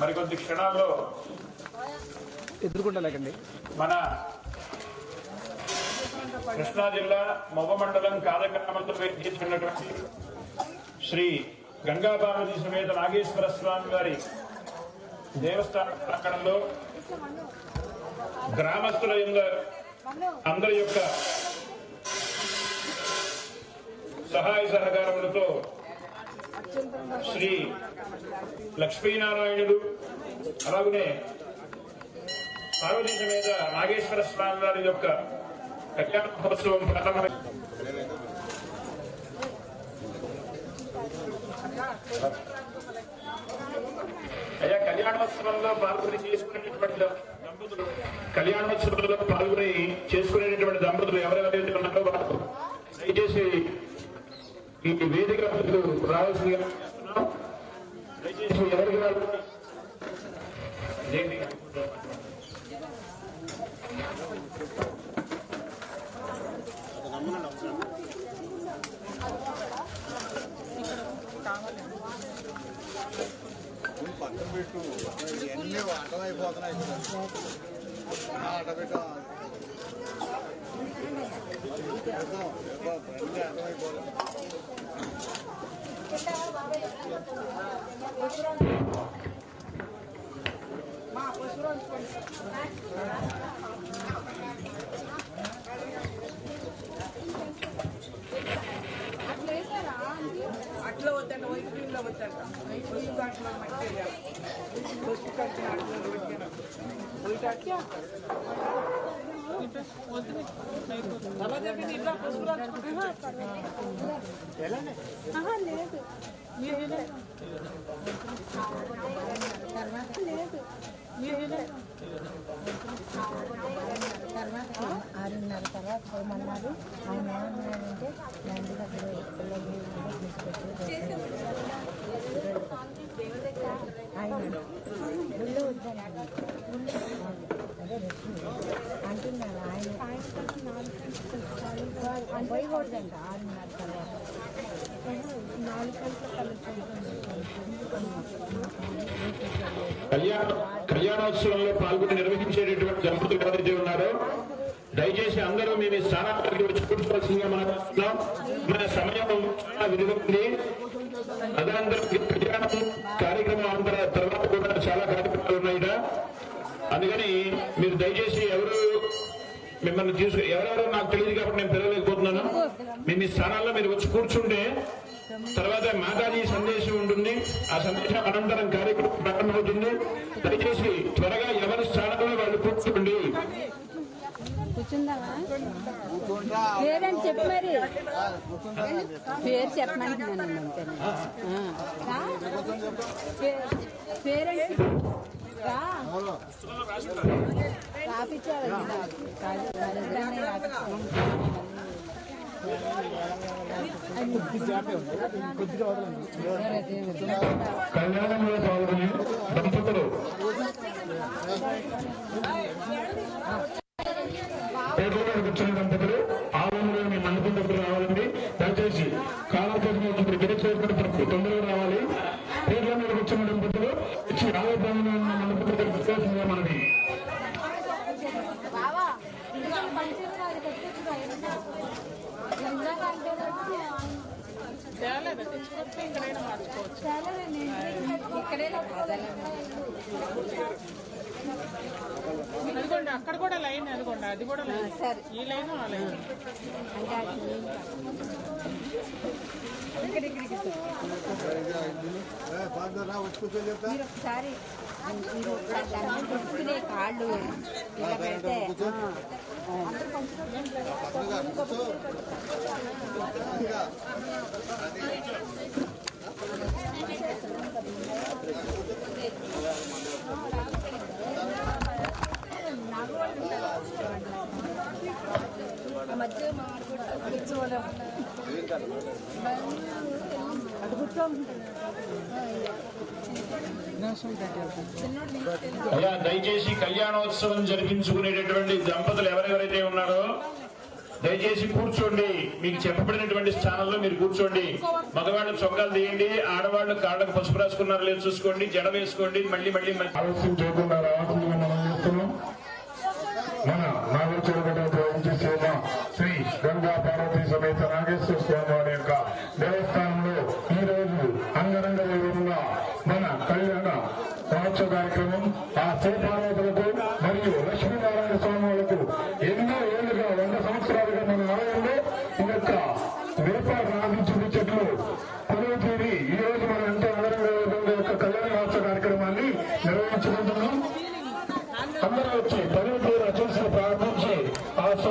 మరికొద్ది క్షణాల్లో ఎదురుకుండా లేకండి మన కృష్ణా జిల్లా మొవ్వ మండలం కాదగ్రామంలో వేయించినటువంటి శ్రీ గంగాపార్వతి సమేత నాగేశ్వర స్వామి వారి దేవస్థాన ప్రాంగణంలో గ్రామస్తుల అందరి యొక్క సహాయ సహకారములతో శ్రీ లక్ష్మీనారాయణుడు అలాగనే పార్వతీ సమేత నాగేశ్వర స్వామి వారి యొక్క కళ్యాణ మహోత్సవం ప్రారంభమై అయ్యా కళ్యాణోత్సవంలో పాల్గొని చేసుకునేటటువంటి దంపతులు కళ్యాణోత్సవంలో పాల్గొని చేసుకునేటటువంటి దంపతులు ఎవరెవరైతే ఉన్నారో వారు దయచేసి ఈ వేదిక రావాల్సిందిగా దయచేసి ఎవరికి వాళ్ళు అట్లా వద్దంట వైట్ క్రీమ్ లో వద్దంట వైట్ క్రీమ్ దాంట్లో మట్టి వేయాలి. పసుపు కలిపిన అట్లా ఆరున్నర తర్వాత పోమన్నారు ఆయన ఏమన్నాడంటే నంది దగ్గర పిల్లలు తీసుకొచ్చి ఆరున్నర తర్వాత కళ్యాణ కళ్యాణోత్సవంలో పాల్గొని నిర్వహించేటటువంటి దంపతులు ఎవరైతే ఉన్నారో. దయచేసి అందరూ మేము ఈ స్థానానికి వచ్చి కూర్చోవలసిందిగా మనం మన సమయం చాలా విలువ ఉంది కళ్యాణం కార్యక్రమం అందర తర్వాత కూడా చాలా కార్యక్రమాలు ఉన్నాయి. అందుకని మీరు దయచేసి ఎవరు మిమ్మల్ని తీసుకు ఎవరెవరో నాకు తెలియదు కాబట్టి నేను పిలవలేకపోతున్నాను. మీ మీ స్థానాల్లో మీరు వచ్చి కూర్చుంటే తర్వాత మాతాజీ సందేశం ఉంటుంది. ఆ సందేశం అనంతరం కార్యక్రమం ప్రారంభమవుతుంది. దయచేసి త్వరగా ఎవరి స్థానంలో వాళ్ళు కూర్చోండి. కూర్చుందామా? పేరని చెప్పు మరి. పేరు చెప్పమంటున్నాను కళ్యాణంలో పాల్గొని దంపతులు పేదలో కూర్చున్న దంపతులు ఆలయంలోని మండపం దగ్గర రావాలండి దయచేసి కాలకోసం వచ్చినప్పుడు విడిచేటువంటి తొందరగా రావాలి. పేర్ల మీద కూర్చున్న దంపతులు ఆలయ ప్రాంగణంలో విశ్వాసంగా మనది ఇక్కడే అదిగోండి అక్కడ కూడా లైన్ అదిగోండి అది కూడా లైన్. సరే. ఈ లైన్ ఆ లైన్. అంటే అది బాగా వచ్చి కాళ్ళు ఇలా పెడితే ఆ, అయ్యా దయచేసి కళ్యాణోత్సవం జరిపించుకునేటటువంటి దంపతులు ఎవరెవరైతే ఉన్నారో దయచేసి కూర్చోండి. మీకు చెప్పబడినటువంటి స్థానంలో మీరు కూర్చోండి. మగవాళ్ళు చొక్కాలు తీయండి ఆడవాళ్ళు కాళ్ళకు పసుపు రాసుకున్నారో లేదు చూసుకోండి జడ వేసుకోండి మళ్ళీ మళ్ళీ మళ్ళీ. ఆలస్యం చేయకుండా కళ్యాణ మహోత్సవ కార్యక్రమం ఆ శ్రీ మరియు లక్ష్మీనారాయణ స్వామి వాళ్ళకు ఎన్నో